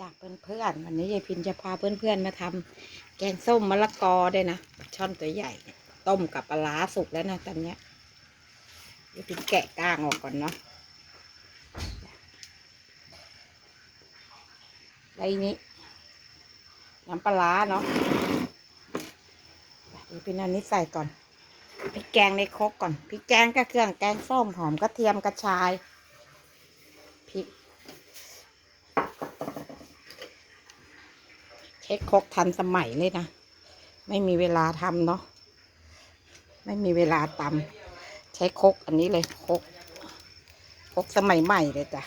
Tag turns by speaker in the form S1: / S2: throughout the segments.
S1: จากเพื่อนๆวันนี้ยายพินจะพาเพื่อนๆมาทำแกงส้มมะละกอด้วยนะช่อนตัวใหญ่ต้มกับปลาร้าสุกแล้วนะตอนเนี้ยยายพินแกะก้างออกก่อนเนาะไอ้นี้น้ำปลาร้าเนาะยายพินเอานี้ใส่ก่อนพริกแกงในครกก่อนพริกแกงก็เครื่องแกงส้มหอมกระเทียมกระชายพริก ช้ครกทันสมัยเลยนะ ไม่มีเวลาทำเนาะ ไม่มีเวลาตำใช้ครกอันนี้เลยครกครกสมัยใหม่เลยจ้ะ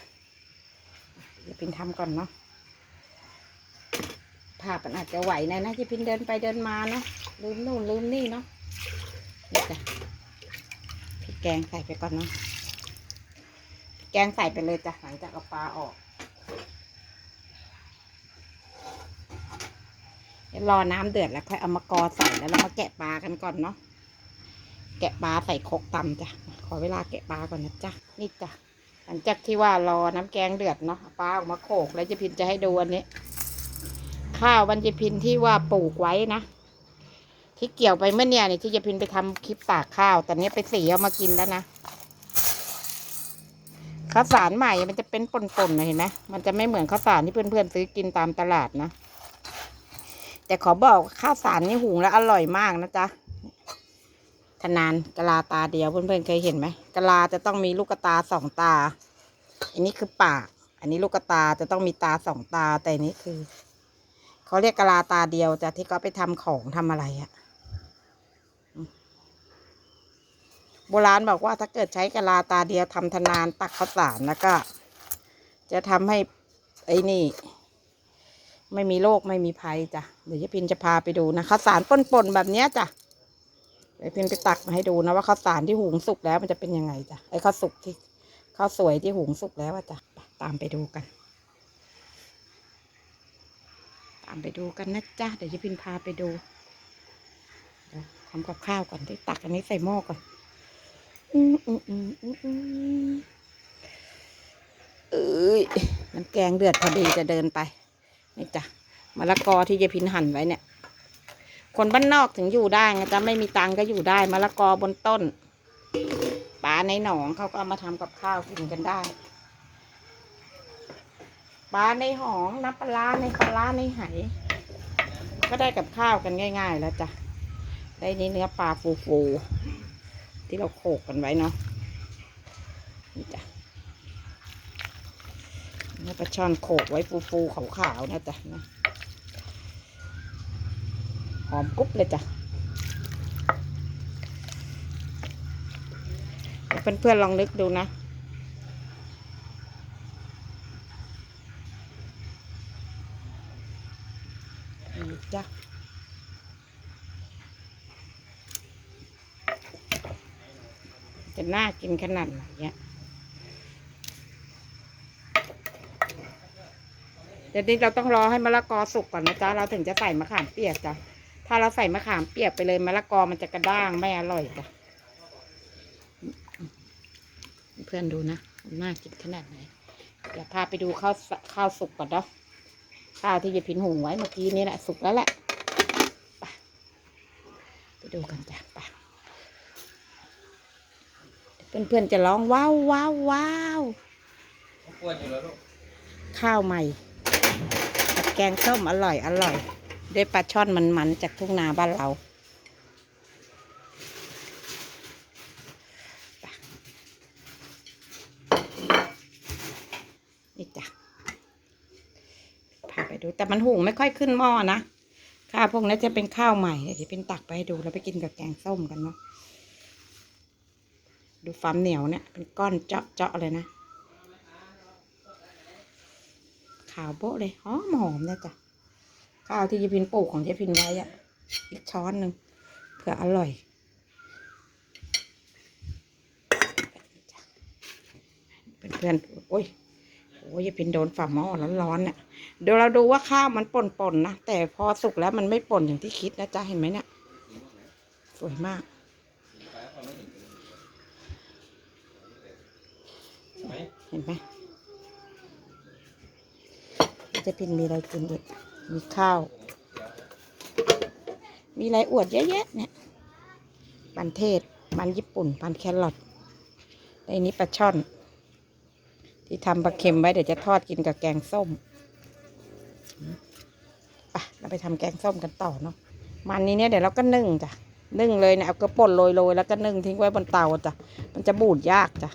S1: เดี๋ยวพินทำก่อนเนาะภาพมันอาจจะไหวนะนะที่พินเดินไปเดินมาเนาะลืมนู่นลืมนี่เนาะนี่จ้ะพริกแกงใส่ไปก่อนเนาะแกงใส่ไปเลยจ้ะหลังจากเอาปลาออก เดี๋ยว รอน้ำเดือดแล้วค่อยเอามากอใส่แล้วเรามาแกะปลากันก่อนเนาะแกะปลาใส่ครกตำจ้ะขอเวลาแกะปลาก่อนนะจ๊ะนี่จ้ะหลังจากที่ว่ารอน้ำแกงเดือดเนาะปลาออกมาโขกแล้วจะพินจะให้ดูอันนี้ ข้าววันจะพินที่ว่าปลูกไว้นะที่เกี่ยวไปเมื่อเนี่ยนี่ที่จะพินไปทำคลิปตากข้าวแต่เนี้ยไปสีเอามากินแล้วนะข้าวสารใหม่มันจะเป็นป่นๆนะเห็นไหมมันจะไม่เหมือนข้าวสารที่เพื่อนๆซื้อกินตามตลาดนะ แต่ขอบอกข้าวสารนี่หุงแล้วอร่อยมากนะจ๊ะทนานกะลาตาเดียวเพื่อนๆเคยเห็นไหมกะลาจะต้องมีลูกตาสองตา อันนี้คือปาก อันนี้ลูกตาจะต้องมีตาสองตาแต่นี้คือเขาเรียกกะลาตาเดียวจ้ะที่เขาไปทำของทำอะไรอะโบราณบอกว่าถ้าเกิดใช้กะลาตาเดียวทำทนานตักข้าวสารแล้วก็ จะทำให้ไอ้นี่ ไม่มีโรคไม่มีภัยจ้ะเดี๋ยวยายพินจะพาไปดูนะข้าวสารป่นๆแบบเนี้ยจ้ะเดี๋ยวยายพินไปตักมาให้ดูนะว่าข้าวสารที่หุงสุกแล้วมันจะเป็นยังไงจ้ะไอ้ข้าวสุกที่ข้าวสวยที่หุงสุกแล้วจ้ะตามไปดูกัน ตามไปดูกันนะจ๊ะเดี๋ยวยายพินพาไปดูเดี๋ยวทำกับข้าวก่อนที่ตักอันนี้ใส่หม้อก่อนอืมอืมอืมอืมอืมเอ้ยน้ำแกงเดือดพอดีจะเดินไป นี่จ้ะมะละกอที่ยายพินหั่นไว้เนี่ย คนบ้านนอกถึงอยู่ได้นะจ๊ะไม่มีตังก็อยู่ได้มะละกอบนต้นปลาในหนองเขาก็เอามาทำกับข้าวกินกันได้ปลาในหองน้ำปลาในปลาในไหก็ได้กับข้าวกันง่าย ๆ แล้วจ้ะได้นี่เนื้อปลาฟูๆที่เราโขกกันไว้เนาะนี่จ้ะ นื้อปลาช่อนโขกไว้ฟูๆขาวๆนะจ๊ะนะหอมกรุ๊บเลยจ้ะเพื่อนๆลองนึกดูนะจ้ะจะน่ากินขนาดไหนเนี่ย ดี๋ยวนี้เราต้องรอให้มะละกอสุกก่อนนะจ๊ะ เราถึงจะใส่มะขามเปียกจ้ะ ถ้าเราใส่มะขามเปียกไปเลยมะละกอมันจะกระด้างไม่อร่อยจ้ะ เพื่อนดูนะน่ากินขนาดไหน เดี๋ยวพาไปดูข้าวสข้าวสุกก่อนเนาะ ข้าวที่ยายพินหุงไว้เมื่อกี้นี้แหละสุกแล้วแหละ ไปไปดูกันจ้ะไปเพื่อนๆจะร้องว้าวว้าวว้าว
S2: ปวดอยู่แล้วลูก
S1: ข้าวใหม่กับ แกงส้มอร่อยอร่อย ด้วยปลาช่อนมันๆจากทุ่งนาบ้านเรานี่จ้ะพาไปดูแต่มันหุงไม่ค่อยขึ้นหม้อนะข้าวพวกนี้จะเป็นข้าวใหม่เดี๋ยวเป็นตักไปให้ดูแล้วไปกินกับแกงส้มกันเนาะดูความเหนียวเนี่ยเป็นก้อนเจาะเจาะๆเลยนะ ขาวโบ๊ะเลยหอมหอมนะจ๊ะข้าวที่ยายพินปลูกของยายพินไว้อะอีกช้อนหนึ่งเพื่ออร่อยเพื่อนๆโอ้ยโอ้ยยายพินโดนฝ่าหม้อร้อนๆเนี่ยเดี๋ยวเราดูว่าข้าวมันป่นๆนะแต่พอสุกแล้วมันไม่ป่นอย่างที่คิดนะจ๊ะเห็นไหมเนี่ยสวยมากเห็นไหม จะพินมีอะไรกินอีกมีข้าว มีอะไรอวดเยอะแยะเนี่ยมันเทศ มันญี่ปุ่น มันแครอทในนี้ปลาช่อน ที่ทำปลาเค็มไว้เดี๋ยวจะทอดกินกับแกงส้มไปเราไปทำแกงส้มกันต่อเนาะ มันนี้เนี่ยเดี๋ยวเราก็นึ่งจ้ะ นึ่งเลยเนี่ยเอากระป่นโรยๆแล้วก็นึ่งทิ้งไว้บนเตาจ้ะ มันจะบูดยากจ้ะ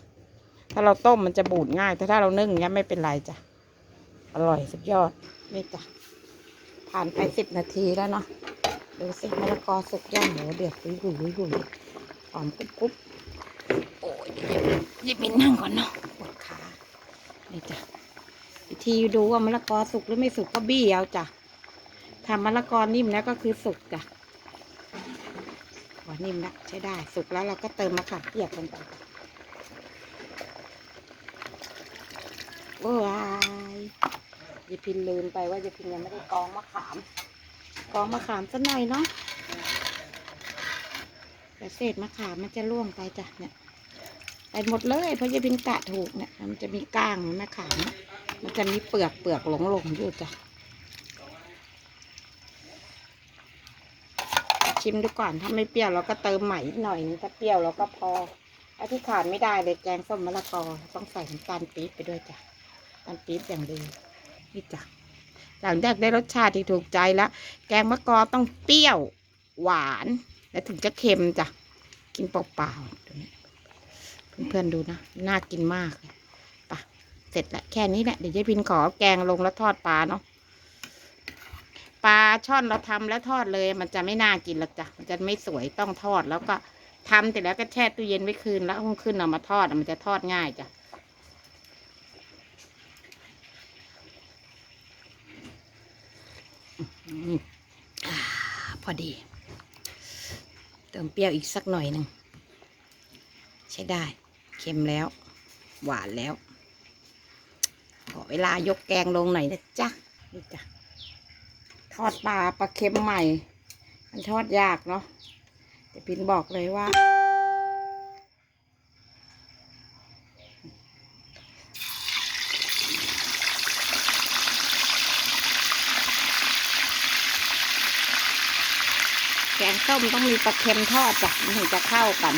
S1: ถ้าเราต้มมันจะบูดง่าย แต่ถ้าเรานึ่งเนี้ยไม่เป็นไรจ้ะ อร่อยสุดยอด นี่จ้ะ ผ่านไปสิบนาทีแล้วเนาะ ดูสิมะละกอสุกย่างหมูเดือดหุยหุยหุยหุยหอมกรุบกรุบโอ้ยเดี๋ยวหยิบมินนั่งก่อนเนาะปวดขา นี่จ้ะ วิธีดูว่ามะละกอสุกหรือไม่สุกก็บี้เอาจ้ะทำมะละกอนิ่มแล้วก็คือสุกจ้ะหัวนิ่มแล้วใช้ได้ สุกแล้วเราก็เติมมะขามเปียกลงไปว้า ยายพินลืมไปว่ายายพินยังไม่ได้กองมะขาม กองมะขามสักหน่อยเนาะแต่เศษมะขามมันจะร่วงไปจ้ะเนี่ยไปหมดเลยเพราะยายพินกะถูกเนี่ยมันจะมีก้างมะขามมันจะมีเปลือกเปลือกหลงหลงอยู่จ้ะชิมดูก่อนถ้าไม่เปรี้ยวเราก็เติมใหม่อีกหน่อยนึงถ้าเปรี้ยวเราก็พอไอ้ที่ขาดไม่ได้เลยแกงส้มมะละกอต้องใส่น้ำตาลปี๊บไปด้วยจ้ะ น้ำตาลปี๊บอย่างดีนี่จ้ะหลังจากได้รสชาติที่ถูกใจแล้ว แกงมะกอต้องเปรี้ยวหวาน และถึงจะเค็มจ้ะ กินเปล่าๆดูนี่เพื่อนๆดูนะ น่ากินมากปะเสร็จแล้วแค่นี้แหละ เดี๋ยวยายพินขอแกงลงแล้วทอดปลาเนาะ ปลาช่อนเราทำแล้วทอดเลย มันจะไม่น่ากินหรอกจ้ะ มันจะไม่สวยต้องทอดแล้วก็ทำเสร็จแล้วก็แช่ตู้เย็นไว้คืนแล้วเอาขึ้นเอามาทอด มันจะทอดง่ายจ้ะอืมอ่า พอดี เติมเปรี้ยวอีกสักหน่อยหนึ่ง ใช้ได้ เค็มแล้ว หวานแล้ว ขอเวลายกแกงลงหน่อยนะจ๊ะนี่จ้ะทอดปลาปลาเค็มใหม่ มันทอดยากเนาะแต่พินบอกเลยว่า แกง ส้มต้องมีปลาเค็มทอดจ้ะมันถึงจะเข้ากัน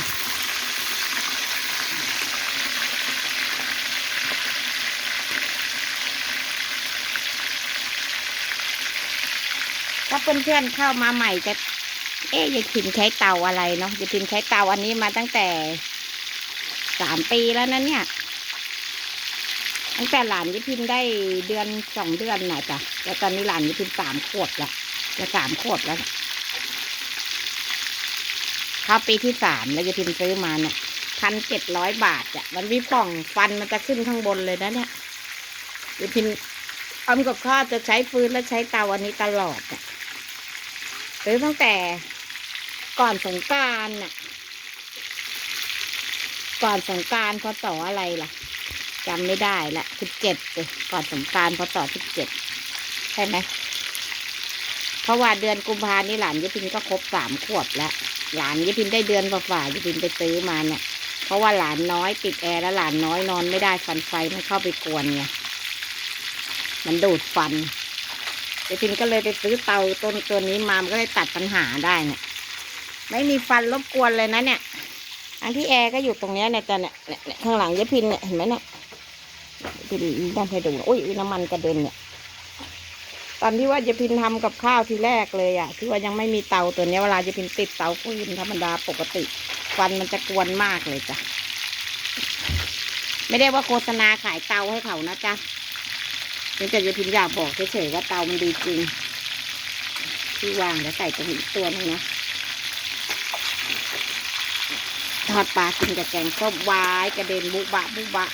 S1: ถ้าเพื่อนๆเข้ามาใหม่จะ เอ๊ยยายพินใช้เตาอะไรเนาะยายพินใช้เตาอันนี้มาตั้งแต่สามปีแล้วนะเนี่ยตั้งแต่หลานยายพินได้เดือนสองเดือนน่ะจ้ะแล้วตอนนี้หลานยายพินสามขวบละจะสามขวบแล้วนะ เข้าปีที่สามแล้วยายพินซื้อมาเนี่ยพันเจ็ดร้อยบาทจ้ะมันวิป่องฟันมันจะขึ้นข้างบนเลยนะเนี่ยยายพินทำกับข้าวจะใช้ฟืนและใช้เตาอันนี้ตลอดอะซื้อตั้งแต่ก่อนสงกรารน่ะ ก่อนสงกรารพศออะไรล่ะจำไม่ได้ละสิบเจ็ดเลยก่อนสงกรารพศสิบเจ็ดใช่ไหม เพราะว่าเดือนกุมภานี่หลานยายพินก็ครบสามขวบแล้วหลานยายพินได้เดือนฝ่ายายพินไปซื้อมาเนี่ย เพราะว่าหลานน้อยติดแอร์แล้วหลานน้อยนอนไม่ได้ฟันไฟมันเข้าไปกวนไงมันดูดฟันเดี๋ยพินก็เลยไปซื้อเตาต้นตัวนี้มามันก็เลยตัดปัญหาได้เนี่ย ไม่มีฟันรบกวนเลยนะเนี่ยอันที่แอร์ก็อยู่ตรงเนี้ยเนี่ยแต่เนี่ยข้างหลังยายพินเนี่ยเห็นไหมเนี่ยพินดันให้ดูอุ้ยน้ำมันกระเด็นเนี่ย ตอนที่ว่ายายพินทำกับข้าวทีแรกเลยอะที่ว่ายังไม่มีเตาตัวนี้เวลายายพินติดเตาฟืนธรรมดาปกติฟันมันจะกวนมากเลยจ้ะไม่ได้ว่าโฆษณาขายเตาให้เขานะจ๊ะนี่แต่จะพิมพ์อยากบอกเฉยๆว่าเตามันดีจริง ที่วางแล้วใส่ตรงอีกตัวนึงนะทอดปลากินกับแกงส้มวายกระเด็นบุบะบุบะ